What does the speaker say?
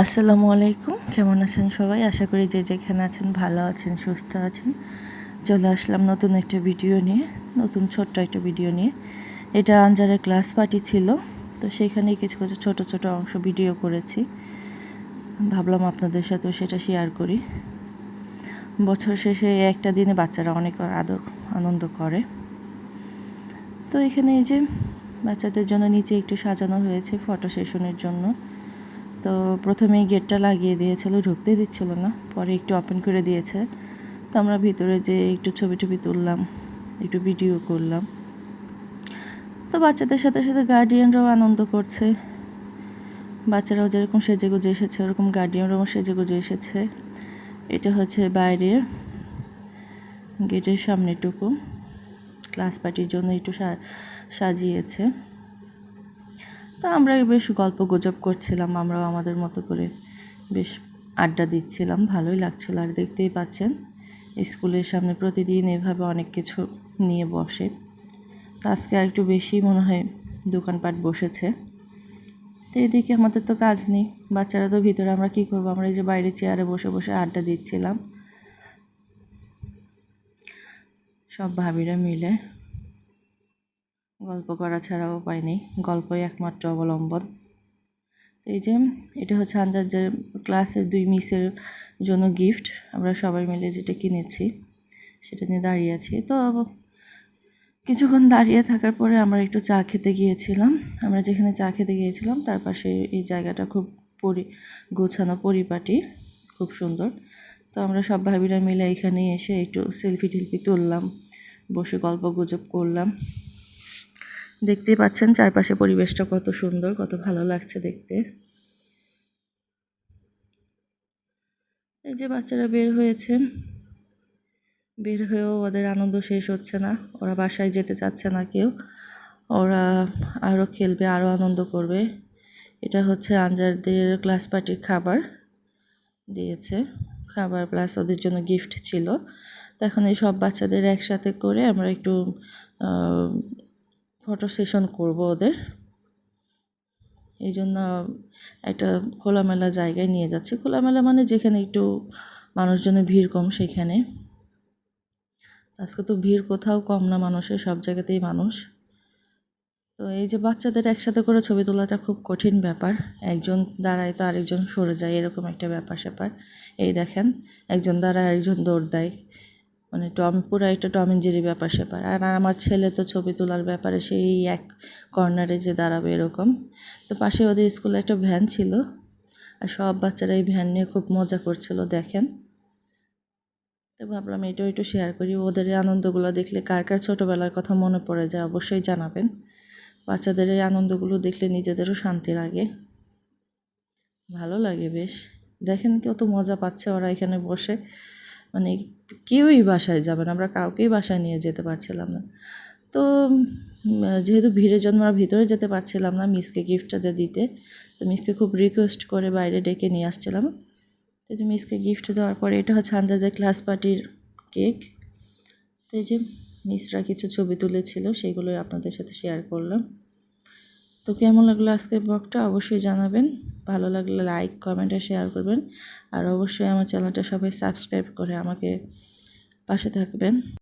আসসালামু আলাইকুম। কেমন আছেন সবাই? আশা করি যে যেখানে আছেন ভালো আছেন, সুস্থ আছেন। চলে আসলাম নতুন একটা ভিডিও নিয়ে, নতুন ছোট্ট একটা ভিডিও নিয়ে। এটা আঞ্জারের ক্লাস পার্টি ছিল, তো সেখানে কিছু কিছু ছোট ছোট অংশ ভিডিও করেছি। ভাবলাম আপনাদের সাথেও সেটা শেয়ার করি। বছর শেষে একটা দিনে বাচ্চারা অনেক আদর, আনন্দ করে। তো এখানে এই যে বাচ্চাদের জন্য নিচে একটু সাজানো হয়েছে ফটো সেশনের জন্য। তো প্রথমেই গেটটা লাগিয়ে দিয়েছিল, ঢুকতে দিচ্ছিল না, পরে একটু ওপেন করে দিয়েছে। তো আমরা ভিতরে যে একটু ছবি টবি তুললাম, একটু ভিডিও করলাম। তো বাচ্চাদের সাথে সাথে গার্ডিয়ানরাও আনন্দ করছে। বাচ্চারাও যেরকম সেজে গুজে এসেছে, ওরকম গার্ডিয়ানরাও সেজে গুজে এসেছে। এটা হচ্ছে বাইরের গেটের সামনেটুকু। ক্লাস পার্টির জন্য একটু সাজিয়েছে। তো আমরা বেশ গল্প গুজব করছিলাম, আমরাও আমাদের মতো করে বেশ আড্ডা দিচ্ছিলাম, ভালোই লাগছিল। আর দেখতেই পাচ্ছেন, স্কুলের সামনে প্রতিদিন এভাবে অনেক কিছু নিয়ে বসে। তো আজকে আর একটু বেশি মনে হয় দোকানপাট বসেছে। তো এদিকে আমাদের তো কাজ নেই, বাচ্চারা তো ভিতরে, আমরা কী করব? আমরা এই যে বাইরে চেয়ারে বসে বসে আড্ডা দিচ্ছিলাম। সব ভাবিরা মিলে গল্প করা ছাড়া উপায় নেই, গল্পই একমাত্র অবলম্বন। এই যে, এটা হচ্ছে যে ক্লাসের দুই মিসের জন্য গিফট আমরা সবাই মিলে যেটা কিনেছি, সেটা নিয়ে দাঁড়িয়ে আছি। তো কিছুক্ষণ দাঁড়িয়ে থাকার পরে আমরা একটু চা খেতে গিয়েছিলাম। আমরা যেখানে চা খেতে গিয়েছিলাম, তার পাশে এই জায়গাটা খুব পরি, গোছানো পরিপাটি, খুব সুন্দর। তো আমরা সব ভাবিরা মিলে এখানে এসে একটু সেলফি টেলফি তুললাম, বসে গল্প গুজব করলাম। দেখতেই পাচ্ছেন চারপাশে পরিবেশটা কত সুন্দর, কত ভালো লাগছে দেখতে। এই যে বাচ্চারা বের হয়েছে, বের হয়েও ওদের আনন্দ শেষ হচ্ছে না, ওরা বাসায় যেতে চাচ্ছে না কেউ, ওরা আরও খেলবে আরও আনন্দ করবে। এটা হচ্ছে আনজারদের ক্লাস পার্টির খাবার দিয়েছে, খাবার প্লাস ওদের জন্য গিফট ছিল। তো এখন এই সব বাচ্চাদের একসাথে করে আমরা একটু ফটো সেশন করব ওদের। এই জন্য একটা খোলামেলা জায়গায় নিয়ে যাচ্ছি। খোলামেলা মানে যেখানে একটু মানুষজনের ভিড় কম, সেখানে। আজকে তো ভিড় কোথাও কম না মানুষের, সব জায়গাতেই মানুষ। তো এই যে বাচ্চাদের একসাথে করে ছবি তোলাটা খুব কঠিন ব্যাপার। একজন দাঁড়ায় তো আরেকজন সরে যায়, এরকম একটা ব্যাপার স্যাপার এই দেখেন, একজন দাঁড়ায়, আরেকজন দৌড় দেয়। মানে টম, পুরো একটা টম জেরি ব্যাপার স্যাপার আর আমার ছেলে তো ছবি তোলার ব্যাপারে সেই এক কর্নারে যে দাঁড়াবে এরকম। তো পাশে ওদের স্কুলে একটা ভ্যান ছিল। আর সব বাচ্চারা এই ভ্যান নিয়ে খুব মজা করছিল, দেখেন। তো ভাবলাম এটাও একটু শেয়ার করি। ওদের আনন্দগুলো দেখলে কার কার ছোটোবেলার কথা মনে পড়ে যায় অবশ্যই জানাবেন। বাচ্চাদের এই আনন্দগুলো দেখলে নিজেদেরও শান্তি লাগে। ভালো লাগে বেশ। দেখেন কত মজা পাচ্ছে ওরা এখানে বসে। মানে কেউই বাসায় যাবে না, আমরা কাউকেই বাসায় নিয়ে যেতে পারছিলাম না। তো যেহেতু ভিড়ের জন্য আমরা ভিতরে যেতে পারছিলাম না, মিসকে গিফটটা দিতে, তো মিসকে খুব রিকোয়েস্ট করে বাইরে ডেকে নিয়ে আসছিলাম। তো মিসকে গিফট দেওয়ার পরে এটা হচ্ছে আন্দাজের ক্লাস পার্টির কেক তো এই যে মিসরা কিছু ছবি তুলেছিল, সেগুলোই আপনাদের সাথে শেয়ার করলাম। তো কেমন লাগল আজকের ব্লগটা অবশ্যই জানাবেন। ভালো লাগলে লাইক, কমেন্ট আর শেয়ার করবেন। আর অবশ্যই আমার চ্যানেলটা সবাই সাবস্ক্রাইব করে আমাকে পাশে থাকবেন।